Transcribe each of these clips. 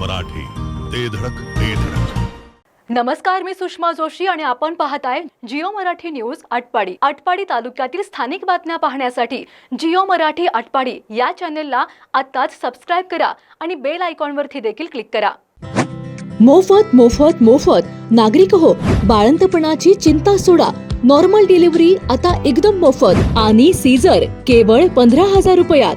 मराठी. ते धडक ते धडक. नमस्कार मी सुषमा जोशी आणि आपण पाहताय जिओ मराठी न्यूज आटपाडी. आटपाडी तालुक्यातील स्थानिक बातम्या पाहण्यासाठी जिओ मराठी आटपाडी या चॅनेलला आत्ताच सबस्क्राईब करा आणि बेल आयकॉनवरती देखील क्लिक करा. मोफत मोफत मोफत. नागरिक हो बाळंतपणाची चिंता सोडा. नॉर्मल डिलिव्हरी आता एकदम मोफत. आणि सीझर केवळ पंधरा हजार रुपयात.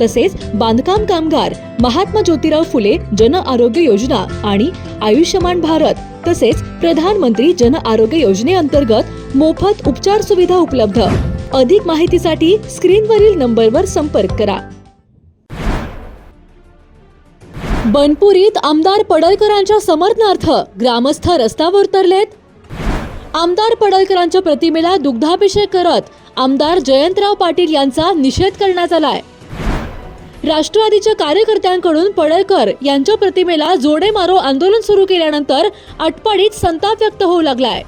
तसेच बांधकाम कामगार महात्मा ज्योतिराव फुले जन आरोग्य योजना आणि आयुष्यमान भारत तसेच प्रधानमंत्री जन आरोग्य योजनेअंतर्गत मोफत उपचार सुविधा उपलब्ध. अधिक माहितीसाठी स्क्रीनवरील नंबरवर संपर्क करा. बनपुरीत आमदार पडळकरांच्या समर्थनार्थ ग्रामस्थ रस्त्यावर उतरलेत. आमदार पडळकरांच्या प्रतिमेला दुग्धाभिषेक करत आमदार जयंतराव पाटील यांचा निषेध करण्यात आलाय. राष्ट्रवादीच्या कार्यकर्त्यांकडून पडळकर यांच्या प्रतिमेला जोडे मारो आंदोलन सुरू केल्यानंतर आटपाडीत संताप व्यक्त होऊ लागलाय.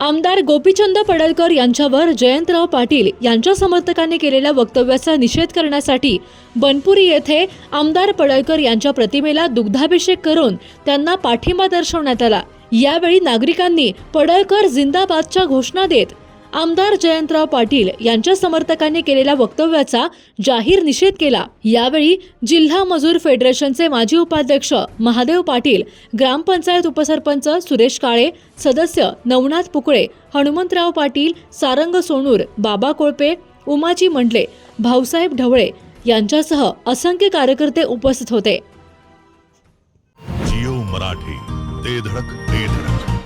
आमदार गोपीचंद पडळकर यांच्यावर जयंतराव पाटील यांच्या समर्थकांनी केलेल्या वक्तव्याचा निषेध करण्यासाठी बनपुरी येथे आमदार पडळकर यांच्या प्रतिमेला दुग्धाभिषेक करून त्यांना पाठिंबा दर्शवण्यात आला. यावेळी नागरिकांनी पडळकर जिंदाबादच्या घोषणा देत आमदार जयंतराव पाटील यांच्या समर्थकांनी केलेल्या वक्तव्याचा जाहीर निषेध केला. यावेळी जिल्हा मजूर फेडरेशनचे माजी उपाध्यक्ष महादेव पाटील ग्रामपंचायत उपसरपंच सुरेश काळे सदस्य नवनाथ पुकळे हनुमंतराव पाटील सारंग सोनूर बाबा कोळपे उमाजी मंडले भाऊसाहेब ढवळे यांच्यासह असंख्य कार्यकर्ते उपस्थित होते. जिओ मराठी. ते धडक ते धडक.